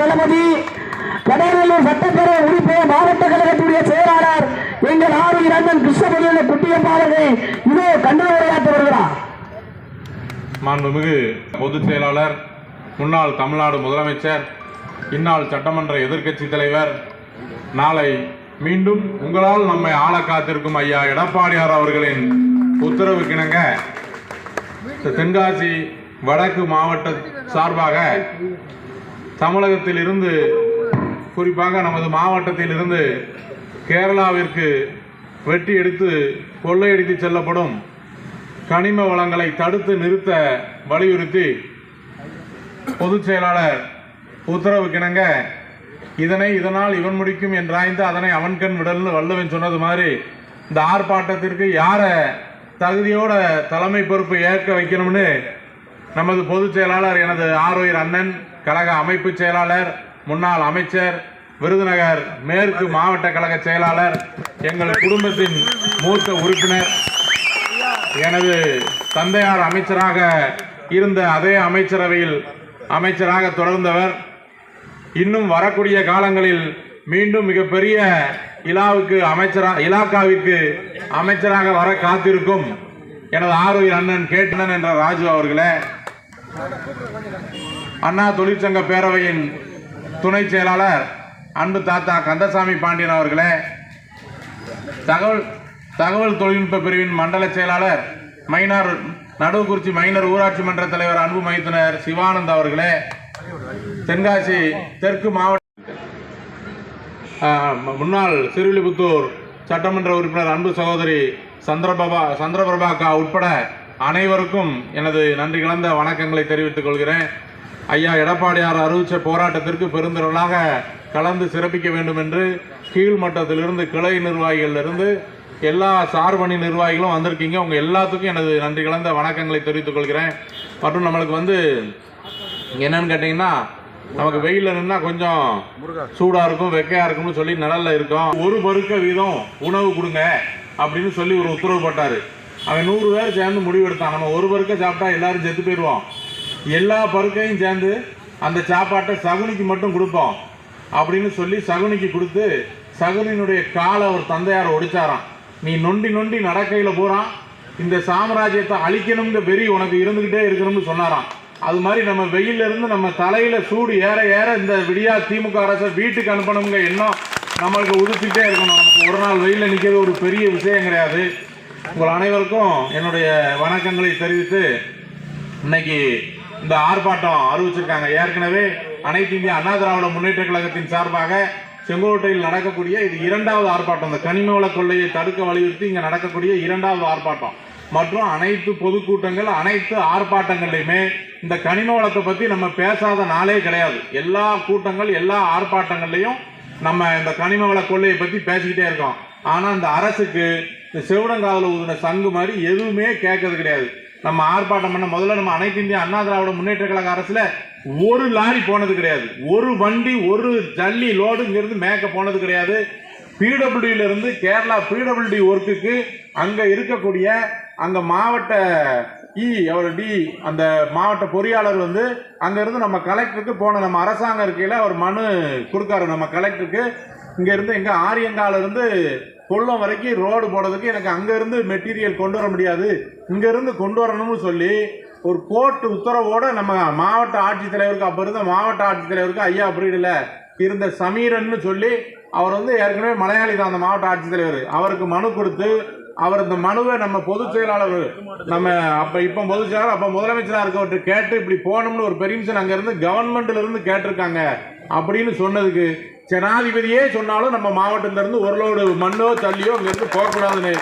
தளபதி. கடலூர் சட்டப்பேரவை உறுப்பினர் மாவட்ட கழகத்துடைய செயலாளர் எங்கள் ஆறு இரண்டன் கிருஷ்ணபுரிய குட்டியப்பா அவர்கள் இதோ கண்டன உரையாற்ற வருகிறார் மாண்புமிகு பொதுச் செயலாளர் முன்னாள் தமிழ்நாடு முதலமைச்சர் இந்நாள் சட்டமன்ற எதிர்க்கட்சி தலைவர் நாளை மீண்டும் உங்களால் நம்மை ஆள காத்திருக்கும் ஐயா எடப்பாடியார் அவர்களின் உத்தரவுக்கிணங்க தென்காசி வடக்கு மாவட்ட சார்பாக தமிழகத்தில் இருந்து குறிப்பாக நமது மாவட்டத்தில் இருந்து கேரளாவிற்கு வெட்டி எடுத்து கொள்ளையடித்து செல்லப்படும் கனிம வளங்களை தடுத்து நிறுத்த வலியுறுத்தி பொதுச் செயலாளர் உத்தரவு கிணங்க இதனை இதனால் இவன் முடிக்கும் என்றாய்ந்து அதனை அவன் கண் விடல்னு வல்லவன் சொன்னது மாதிரி இந்த ஆர்ப்பாட்டத்திற்கு யாரை தகுதியோட தலைமை பொறுப்பு ஏற்க வைக்கணும்னு நமது பொதுச் செயலாளர் எனது ஆரோயர் அண்ணன் கழக அமைப்பு செயலாளர் முன்னாள் அமைச்சர் விருதுநகர் மேற்கு மாவட்ட கழக செயலாளர் எங்கள் குடும்பத்தின் மூத்த உறுப்பினர் எனது தந்தையார் அமைச்சராக இருந்த அதே அமைச்சரவையில் அமைச்சராக தொடர்ந்தவர். இன்னும் வரக்கூடிய காலங்களில் மீண்டும் மிகப்பெரிய இலாவுக்கு அமைச்சரா இலாக்காவிற்கு அமைச்சராக வர காத்திருக்கும் எனது ஆரோக்கிய அண்ணன் கேட்டனன் என்ற ராஜு அவர்களே. அண்ணா தொழிற்சங்க பேரவையின் துணை செயலாளர் அன்பு தாத்தா கந்தசாமி பாண்டியன் அவர்களே தகவல் தகவல் தொழில்நுட்ப பிரிவின் மண்டல செயலாளர் மைனார் நடுவுக்குறிச்சி மைனர் ஊராட்சி மன்ற தலைவர் அன்பு மைத்துனர் சிவானந்த் அவர்களே தென்காசி தெற்கு மாவட்ட முன்னாள் சிறுவில்லிபுத்தூர் சட்டமன்ற உறுப்பினர் அன்பு சகோதரி சந்திரபாபா சந்திரபிரபாக்கா உட்பட அனைவருக்கும் எனது நன்றி கலந்த வணக்கங்களை தெரிவித்துக் கொள்கிறேன். ஐயா எடப்பாடியார் அறிவித்த போராட்டத்திற்கு பெருந்திரளாக கலந்து சிறப்பிக்க வேண்டும் என்று கீழ்மட்டத்திலிருந்து கிளை நிர்வாகிகளிலிருந்து எல்லா சார்பணி நிர்வாகிகளும் வந்திருக்கீங்க. உங்க எல்லாத்துக்கும் எனது நன்றி கலந்த வணக்கங்களை தெரிவித்துக் கொள்கிறேன். மற்றும் நம்மளுக்கு வந்து என்னன்னு கேட்டிங்கன்னா நமக்கு வெயில்ல நின்னா கொஞ்சம் சூடா இருக்கும் வெக்கையா இருக்கும்னு சொல்லி நிழல்ல இருக்கும். ஒரு பருக்க வீதம் உணவு கொடுங்க அப்படின்னு சொல்லி ஒரு உத்தரவு போட்டாரு. அவன் நூறு பேர் சேர்ந்து முடிவெடுத்தான் நம்ம ஒரு பருக்க சாப்பிட்டா எல்லாரும் செத்து போயிடுவோம். எல்லா பருக்கையும் சேர்ந்து அந்த சாப்பாட்டை சகுனிக்கு மட்டும் கொடுப்போம் அப்படின்னு சொல்லி சகுனிக்கு கொடுத்து சகுனினுடைய காலை அவர் தந்தையார் ஒடிச்சாராம். நீ நொண்டி நொண்டி நடக்கையில் போகிறான் இந்த சாம்ராஜ்யத்தை அழிக்கணுங்கிற வெறி உனக்கு இருந்துக்கிட்டே இருக்கணும்னு சொன்னாராம். அது மாதிரி நம்ம வெயிலிருந்து நம்ம தலையில் சூடு ஏற ஏற இந்த விடியா திமுக அரசை வீட்டுக்கு அனுப்பணுங்க எண்ணம் நம்மளுக்கு உதிச்சுட்டே இருக்கணும். நமக்கு ஒரு நாள் வெயிலில் நிற்கிறது ஒரு பெரிய விஷயம் கிடையாது. உங்கள் அனைவருக்கும் என்னுடைய வணக்கங்களை தெரிவித்து இன்னைக்கு இந்த ஆர்ப்பாட்டம் அறிவிச்சிருக்காங்க. ஏற்கனவே அனைத்து இந்திய அண்ணா திராவிட முன்னேற்ற கழகத்தின் சார்பாக செங்கோட்டையில் நடக்கக்கூடிய இது இரண்டாவது ஆர்ப்பாட்டம். இந்த கனிம வள கொள்ளையை தடுக்க வலியுறுத்தி இங்கே நடக்கக்கூடிய இரண்டாவது ஆர்ப்பாட்டம். மற்றும் அனைத்து பொதுக்கூட்டங்கள் அனைத்து ஆர்ப்பாட்டங்கள்லையுமே இந்த கனிம வளத்தை பற்றி நம்ம பேசாத நாளே கிடையாது. எல்லா கூட்டங்கள் எல்லா ஆர்ப்பாட்டங்கள்லையும் நம்ம இந்த கனிம வள கொள்ளையை பற்றி பேசிக்கிட்டே இருக்கோம். ஆனால் இந்த அரசுக்கு இந்த செவிடங்காதுல ஊதின சங்கு மாதிரி எதுவுமே கேட்கறது கிடையாது. நம்ம ஆர்ப்பாட்டம் பண்ண முதல்ல நம்ம அனைத்து இந்திய அண்ணா திராவிட முன்னேற்ற கழக அரசுல ஒரு லாரி போனது கிடையாது. ஒரு வண்டி ஒரு ஜல்லி லோடு இங்கிருந்து மேக்க போனது கிடையாது. பிடபிள்யூல இருந்து கேரளா பிடபிள்யூடி ஒர்க்குக்கு அங்க இருக்கக்கூடிய அந்த மாவட்ட இ அவர் டி அந்த மாவட்ட பொறியாளர் வந்து அங்கேருந்து நம்ம கலெக்டருக்கு போன நம்ம அரசாங்கம் இருக்கையில் அவர் மனு கொடுக்காரு. நம்ம கலெக்டருக்கு இங்க இருந்து எங்க ஆரியங்கால இருந்து கொல்லம் வரைக்கும் ரோடு போடுறதுக்கு எனக்கு அங்க இருந்து மெட்டீரியல் கொண்டு வர முடியாது. இங்க இருந்து கொண்டு வரணும்னு சொல்லி ஒரு கோர்ட் உத்தரவோட நம்ம மாவட்ட ஆட்சித்தலைவருக்கு அப்ப இருந்த மாவட்ட ஆட்சித்தலைவருக்கு ஐயா புரியல. இருந்த சமீரன்னு சொல்லி அவர் வந்து ஏற்கனவே மலையாளி தான் அந்த மாவட்ட ஆட்சித்தலைவர். அவருக்கு மனு கொடுத்து அவர் இந்த மனுவை நம்ம பொதுச் செயலாளர் நம்ம அப்ப இப்ப பொதுச் செயலாளர் அப்ப முதலமைச்சராக இருக்கவர்கிட்ட கேட்டு இப்படி போகணும்னு ஒரு பெர்மிஷன் அங்க இருந்து கவர்மெண்ட்ல இருந்து கேட்டிருக்காங்க. அப்படின்னு சொன்னதுக்கு ஜனாதிபதியே சொன்னாலும் நம்ம மாவட்டத்திலிருந்து ஒரு லோடு மண்ணோ தள்ளியோ அங்கிருந்து போகக்கூடாதுன்னு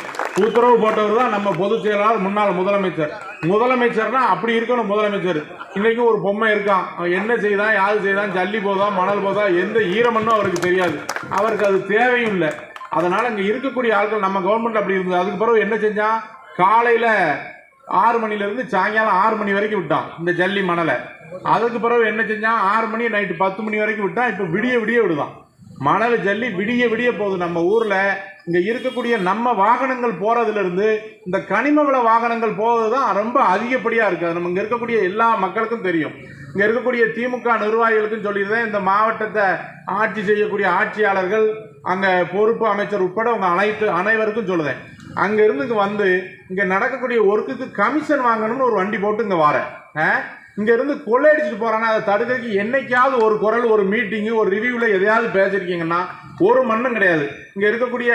உத்தரவு போட்டவர் தான் நம்ம பொதுச் செயலாளர் முன்னாள் முதலமைச்சர். முதலமைச்சர்னா அப்படி இருக்கணும் முதலமைச்சர். இன்னைக்கு ஒரு பொம்மை இருக்கான். அவன் என்ன செய்தான் யாரு செய்தான் ஜல்லி போதா மணல் போதா எந்த ஈரமண்ணும் அவருக்கு தெரியாது. அவருக்கு அது தேவையும் இல்லை. அதனால இங்க இருக்கக்கூடிய ஆட்கள் நம்ம கவர்மெண்ட் அப்படி இருந்தது. அதுக்கு பிறகு என்ன செஞ்சான்? காலையில ஆறு மணிலேருந்து சாயங்காலம் ஆறு மணி வரைக்கும் விட்டான் இந்த ஜல்லி மணலை. அதுக்கு பிறகு என்ன செஞ்சான் ஆறு மணி நைட்டு பத்து மணி வரைக்கும் விட்டான் இப்போ விடிய விடிய விடுதான். மணல் ஜல்லி விடிய விடிய போகுது நம்ம ஊரில். இங்கே இருக்கக்கூடிய நம்ம வாகனங்கள் போகிறதுலேருந்து இந்த கனிம வள வாகனங்கள் போவது தான் ரொம்ப அதிகப்படியாக இருக்குது நம்ம இங்கே இருக்கக்கூடிய எல்லா மக்களுக்கும் தெரியும். இங்கே இருக்கக்கூடிய திமுக நிர்வாகிகளுக்கும் சொல்லியிருந்தேன் இந்த மாவட்டத்தை ஆட்சி செய்யக்கூடிய ஆட்சியாளர்கள் அங்கே பொறுப்பு அமைச்சர் உட்பட உங்கள் அனைத்து அனைவருக்கும் சொல்லுதேன். அங்கேருந்து இருந்து வந்து இங்கே நடக்கக்கூடிய ஒர்க்குக்கு கமிஷன் வாங்கணும்னு ஒரு வண்டி போட்டு இங்கே வரேன். இங்கேருந்து கொள்ளை கொள்ளையடிச்சிட்டு போறானா அதை தடுக்கிறதுக்கு என்னைக்காவது ஒரு குரல் ஒரு மீட்டிங்கு ஒரு ரிவ்யூவில் எதையாவது பேசியிருக்கீங்கன்னா ஒரு மண்ணும் கிடையாது. இங்கே இருக்கக்கூடிய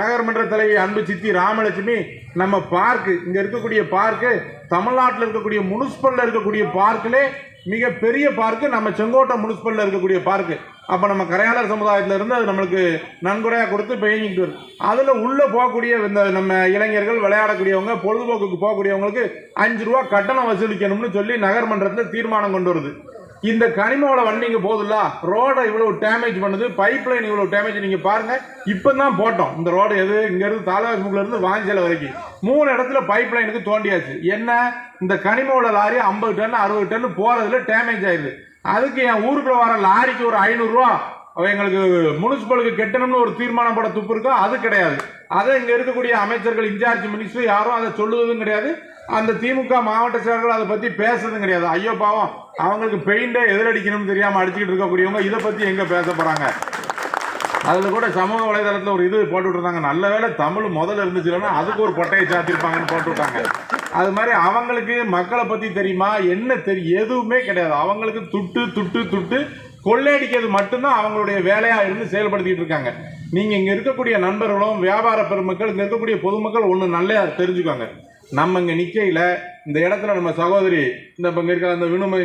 நகர்மன்ற தலைவி அன்பு சித்தி ராமலட்சுமி நம்ம பார்க்கு இங்கே இருக்கக்கூடிய பார்க்கு தமிழ்நாட்டில் இருக்கக்கூடிய முனிசிபலில் இருக்கக்கூடிய பார்க்கிலே மிக பெரிய பார்க்கு நம்ம செங்கோட்டை முனிசிபலில் இருக்கக்கூடிய பார்க்கு அப்போ நம்ம கரையாளர் சமுதாயத்தில் இருந்து அது நம்மளுக்கு நன்கொடையாக கொடுத்து பெயிஞ்சிட்டு வரும் அதில் உள்ளே போகக்கூடிய இந்த நம்ம இளைஞர்கள் விளையாடக்கூடியவங்க பொழுதுபோக்குக்கு போகக்கூடியவங்களுக்கு அஞ்சு ரூபா கட்டணம் வசூலிக்கணும்னு சொல்லி நகர்மன்றத்தில் தீர்மானம் கொண்டு வருது. இந்த கனிமோட வண்டி இங்கே போகுதுல்ல ரோடை இவ்வளோ டேமேஜ் பண்ணுது பைப் லைன் இவ்வளோ டேமேஜ் நீங்கள் பாருங்கள் இப்போ தான் போட்டோம். இந்த ரோடு எது? இங்கேருந்து தாலுகாமுக்கில் இருந்து வாஞ்சல வரைக்கும். மூணு இடத்துல பைப் லைனுக்கு தோண்டியாச்சு. என்ன? இந்த கனிமோட லாரி ஐம்பது டன் அறுபது டன் போகிறதுல டேமேஜ் ஆயிடுது அதுக்கு என் ஊருக்குள்ளே வர லாரிக்கு ஒரு ஐநூறுரூவா எங்களுக்கு முனிசிபலுக்கு கெட்டணும்னு ஒரு தீர்மானம் போட துப்பு இருக்கோ? அது கிடையாது. அதை இங்கே இருக்கக்கூடிய அமைச்சர்கள் இன்சார்ஜ் மினிஸ்டர் யாரும் அதை சொல்லுவதும் கிடையாது. அந்த திமுக மாவட்ட செயலர்கள் அதை பற்றி பேசுறதும் கிடையாது. ஐயோ பாவம். அவங்களுக்கு பெயிண்டே எதிரடிக்கணும்னு தெரியாமல் அடிச்சுக்கிட்டு இருக்கக்கூடியவங்க இதை பற்றி எங்கே பேச போகிறாங்க அதில் கூட சமூக வலைதளத்தில் ஒரு இது போட்டு நல்ல வேளை தமிழ் முதல்ல இருந்துச்சுன்னா அதுக்கு ஒரு பொட்டையை சாத்திருப்பாங்கன்னு போட்டுவிட்டாங்க அது மாதிரி அவங்களுக்கு மக்களை பற்றி தெரியுமா? என்ன தெரியும் எதுவுமே கிடையாது. அவங்களுக்கு துட்டு துட்டு துட்டு கொள்ளையடிக்கிறது மட்டும்தான் அவங்களுடைய வேலையாக இருந்து செயல்படுத்திட்டு இருக்காங்க. நீங்கள் இங்கே இருக்கக்கூடிய நண்பர்களும் வியாபார பெருமக்கள் இங்கே இருக்கக்கூடிய பொதுமக்கள் ஒன்று நல்லா தெரிஞ்சுக்கோங்க. நம்ம இங்கே நிற்கையில் இந்த இடத்துல நம்ம சகோதரி இந்த இப்போ இங்கே இருக்கிற அந்த வினுமதி